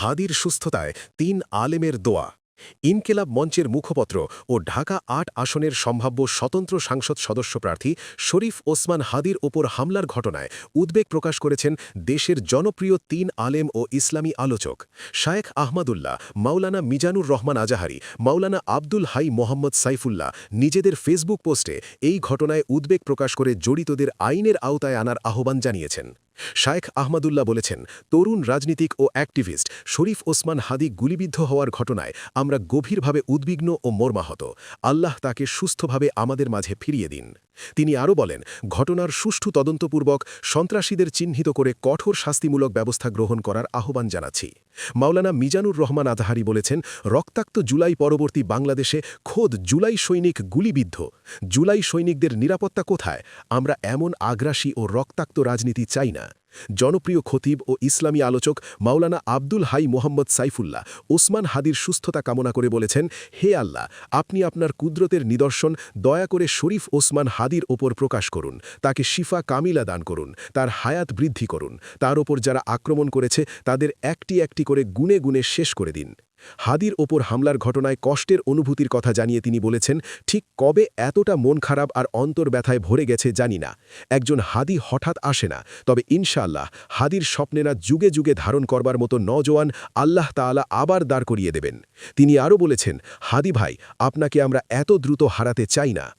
হাদির সুস্থতায় তিন আলেমের দোয়া, ইনকেলাব মঞ্চের মুখপত্র ও ঢাকা আট আসনের সম্ভাব্য স্বতন্ত্র সাংসদ সদস্য প্রার্থী শরীফ ওসমান হাদির ওপর হামলার ঘটনায় উদ্বেগ প্রকাশ করেছেন দেশের জনপ্রিয় তিন আলেম ও ইসলামী আলোচক শায়েখ আহমদুল্লাহ, মাওলানা মিজানুর রহমান আজাহারি, মাওলানা আব্দুল হাই মোহাম্মদ সাইফুল্লাহ নিজেদের ফেসবুক পোস্টে এই ঘটনায় উদ্বেগ প্রকাশ করে জড়িতদের আইনের আওতায় আনার আহ্বান জানিয়েছেন। শায়েখ আহমদুল্লাহ বলেছেন, তরুণ রাজনীতিক ও অ্যাক্টিভিস্ট শরীফ ওসমান হাদি গুলিবিদ্ধ হওয়ার ঘটনায় আমরা গভীরভাবে উদ্বিগ্ন ও মর্মাহত। আল্লাহ তাকে সুস্থভাবে আমাদের মাঝে ফিরিয়ে দিন। তিনি আরও বলেন, ঘটনার সুষ্ঠু তদন্তপূর্বক সন্ত্রাসীদের চিহ্নিত করে কঠোর শাস্তিমূলক ব্যবস্থা গ্রহণ করার আহ্বান জানাচ্ছি। মাওলানা মিজানুর রহমান আধাহারি বলেছেন, রক্তাক্ত জুলাই পরবর্তী বাংলাদেশে খোদ জুলাই সৈনিক গুলিবিদ্ধ। জুলাই সৈনিকদের নিরাপত্তা কোথায়? আমরা এমন আগ্রাসী ও রক্তাক্ত রাজনীতি চাই না। জনপ্রিয় খতিব ও ইসলামী আলোচক মাওলানা আব্দুল হাই মোহাম্মদ সাইফুল্লাহ ওসমান হাদির সুস্থতা কামনা করে বলেছেন, হে আল্লাহ, আপনি আপনার কুদরতের নিদর্শন দয়া করে শরীফ ওসমান হাদির ওপর প্রকাশ করুন, তাকে শিফা কামিলা দান করুন, তার হায়াত বৃদ্ধি করুন, তার ওপর যারা আক্রমণ করেছে তাদের একটি একটি করে গুনে গুনে শেষ করে দিন। হাদির ওপর হামলার ঘটনায় কষ্টের অনুভূতির কথা জানিয়ে তিনি বলেছেন, ঠিক কবে এতটা মন খারাপ আর অন্তর ব্যথায় ভরে গেছে জানি না। একজন হাদি হঠাৎ আসে না। তবে ইনশাআল্লাহ, হাদির স্বপ্নেরা যুগে যুগে ধারণ করবার মতো নজওয়ান আল্লাহ তালা আবার দাঁড় করিয়ে দেবেন। তিনি আরও বলেছেন, হাদি ভাই, আপনাকে আমরা এত দ্রুত হারাতে চাই না।